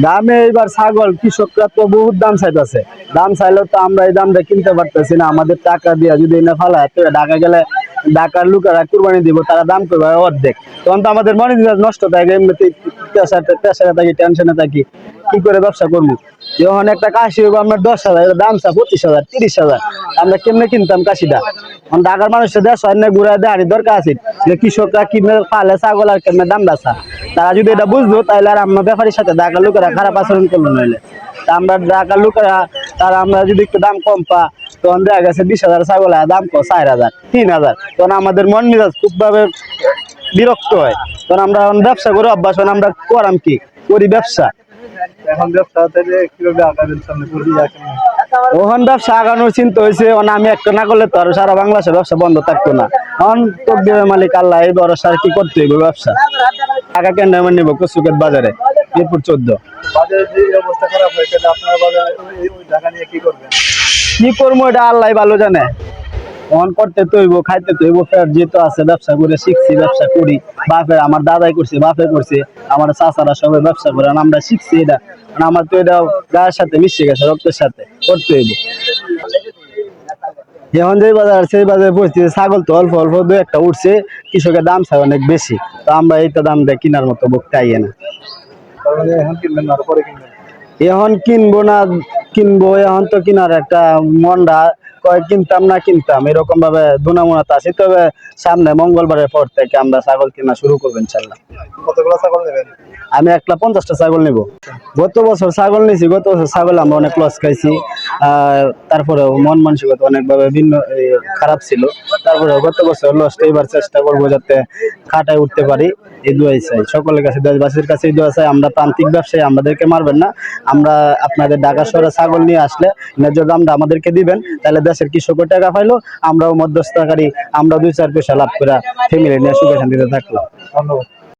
দামে এইবার ছাগল, কৃষকরা তো বহুত দাম চাইতেছে। দাম চাইলেও তো আমরা এই দামটা কিনতে পারতেছি না। আমাদের টাকা দিয়ে যদি এনে ফেলা ঢাকা গেলে ঢাকার লোকেরা কুরবানি দিব, তারা দাম করবে অর্ধেক। তখন তো আমাদের মনে নষ্ট থাকে এমনিতে পেশাটা থাকি টেনশনে থাকি, কি করে ব্যবসা করব? যখন একটা কাশি হইব আপনার দশ হাজার দাম চা পঁচিশ হাজার, তিরিশ হাজার। আমরা কেমনে কিনতাম কাশিটা? এখন ঢাকার মানুষের দেশ হয় না ঘুরে দেওয়ার দরকার আছে। যে কৃষকরা কিনে পালে ছাগল আর কেমনে দাম বাসা তারা যদি এটা বুঝতো, তাহলে আর আমরা ব্যাপারীর সাথে ঢাকার লোকেরা খারাপ আচরণ করল নইলে তা আমরা ঢাকার লোকেরা, তারা আমরা যদি একটু দাম কম পা, তখন দেখা গেছে বিশ হাজার ছাগল দাম কম, চার হাজার, তিন হাজার। তখন আমাদের মন মেজাজ খুব ভাবে বিরক্ত হয়। তখন আমরা ব্যবসা করে অভ্যাস আমরা করাম কি? করি ব্যবসা। এখন ব্যবসা কীভাবে আগাবেন সামনে করবি ওখান ব্যবসা আগানোর চিন্তা হয়েছে আমি একটা না করলে তো আর সারা ব্যবসা বন্ধ থাকতো না। এখন তোর দেবে মালিক আল্লাহ এই কি করতে হইব ব্যবসা। টাকা কেন আমার নিবো কচুকেত বাজারে মিরপুর চোদ্দ। কি করব এটা আল্লাহ ভালো জানে। তখন করতে তৈব খাইতে তৈব ফের যেহেতু আছে ব্যবসা করে শিখছি ব্যবসা করি। বাপের আমার দাদাই করছে বাপে করছে আমার চাচারা সবাই ব্যবসা করে আমরা শিখছি এটা। আমার তো এটা গায়ের সাথে মিশে গেছে রক্তের সাথে করতে হইব। এখন যে বাজার সেই বাজারে পরিস্থিতি ছাগল তো অল্প অল্প দু একটা উঠছে কৃষকের দাম চাই অনেক বেশি। তো আমরা এইটা দাম দিয়ে কেনার মতো বকতে আইয়ে না। এখন কিনবো না কিনবো এখন তো কিনার একটা মন্ডা কয় কিনতাম না কিনতাম এরকম ভাবে দুনামুনাত আছে। তবে সামনে মঙ্গলবারের পর থেকে আমরা ছাগল কিনা শুরু করব ইনশাল্লাহ। কতগুলো ছাগল নেবেন? আমি একটা পঞ্চাশটা ছাগল নিব। গত বছর ছাগল নিয়েছি গত বছর ছাগল আমরা অনেক লস খাইছি। আর তারপরে মন মানসিকতা অনেকভাবে ভিন্ন খারাপ ছিল। তারপরে গত বছর লস এবার চেষ্টা করব যাতে খাটায় উঠতে পারি। এই দোয়াই চাই। সকলের কাছে দেশবাসীর কাছে এই দোয়া চাই। আমরা প্রান্তিক ব্যবসায়ী, আমাদেরকে মারবেন না। আমরা আপনাদের ঢাকা শহরে ছাগল নিয়ে আসলে ন্যায্য দামটা আমাদেরকে দিবেন। তাহলে দেশের কৃষকের টাকা পাইলো। আমরাও মধ্যস্থতাকারী আমরা দুই চার পয়সা লাভ করে ফ্যামিলি নিয়ে সুখে শান্তিতে থাকলাম। ধন্যবাদ।